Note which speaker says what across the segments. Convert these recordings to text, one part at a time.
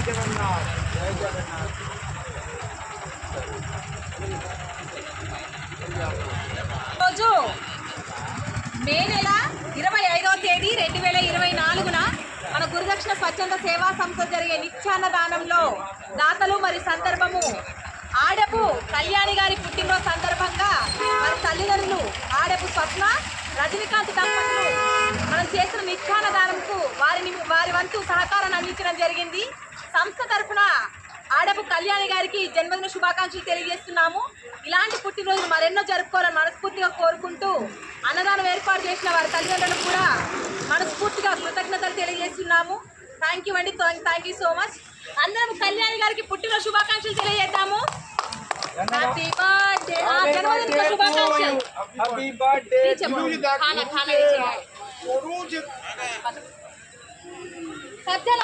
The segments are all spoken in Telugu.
Speaker 1: జగన్నాథ్
Speaker 2: రోజు మే నెల ఇరవై ఐదవ తేదీ రెండు వేల ఇరవై నాలుగున మన గురుదక్షిణ స్వచ్ఛంద సేవా సంస్థ జరిగే నిత్యాన్న దానంలో దాతలు మరి సందర్భము. ఆడపు కళ్యాణి గారి పుట్టినరోజు సందర్భంగా మన తల్లిదండ్రులు ఆడపు స్వప్న రజనీకాంత్ దంపతులు మనం చేసిన నిత్యాన్న దానంకు వారిని వారి వంతు సహకారాన్ని అందించడం జరిగింది. సంస్థ తరఫున ఆడపు కళ్యాణి గారికి జన్మదిన శుభాకాంక్షలు తెలియజేస్తున్నాము. ఇలాంటి పుట్టినరోజులు మరెన్నో జరుపుకోవాలని మనస్ఫూర్తిగా కోరుకుంటూ అన్నదానం ఏర్పాటు చేసిన వారి తల్లిదండ్రులకు కూడా మనస్ఫూర్తిగా కృతజ్ఞతలు తెలియజేస్తున్నాము. థ్యాంక్ యూ అండి థ్యాంక్ యూ సో మచ్ అందరం కళ్యాణి గారికి పుట్టినరోజు శుభాకాంక్షలు తెలియజేద్దాము. హ్యాపీ బర్త్డే జన్మదిన శుభాకాంక్షలు.
Speaker 1: హ్యాపీ బర్త్డే
Speaker 2: చెప్పు. ఖానా ఖానా ఇచ్చేయాలి. సజ్జల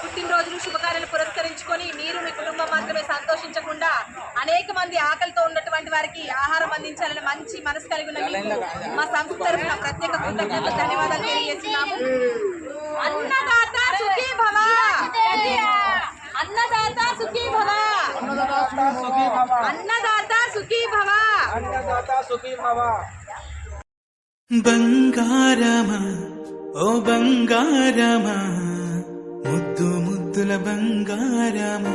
Speaker 2: పుట్టినరోజులు శుభకార్యాలు పురస్కరించుకొని మీరు మీ కుటుంబం మాత్రమే సంతోషించకుండా అనేక మంది ఆకలితో ఉన్నటువంటి వారికి ఆహారం అందించాలని మంచి మనసు కలిగి ఉన్న మీకు మా సంస్థ తరఫున ప్రత్యేక కృతజ్ఞతలు ధన్యవాదాలు తెలియజేస్తున్నాము. అన్నదాత సుఖీ భవ అన్నదాత సుఖీ భవ
Speaker 1: అన్నదాత సుఖీ భవ
Speaker 2: అన్నదాత సుఖీ భవ
Speaker 1: అన్నదాత సుఖీ భవ
Speaker 3: బంగారమా ఓ బంగారమా ముద్దు ముద్దుల బంగారమా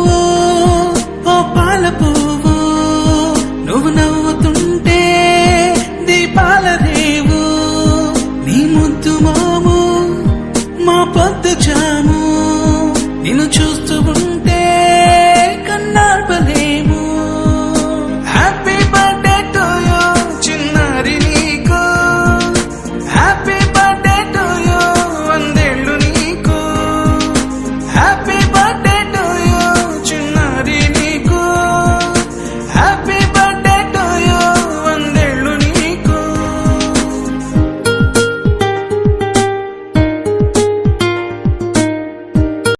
Speaker 3: నిన్ను చూస్తూ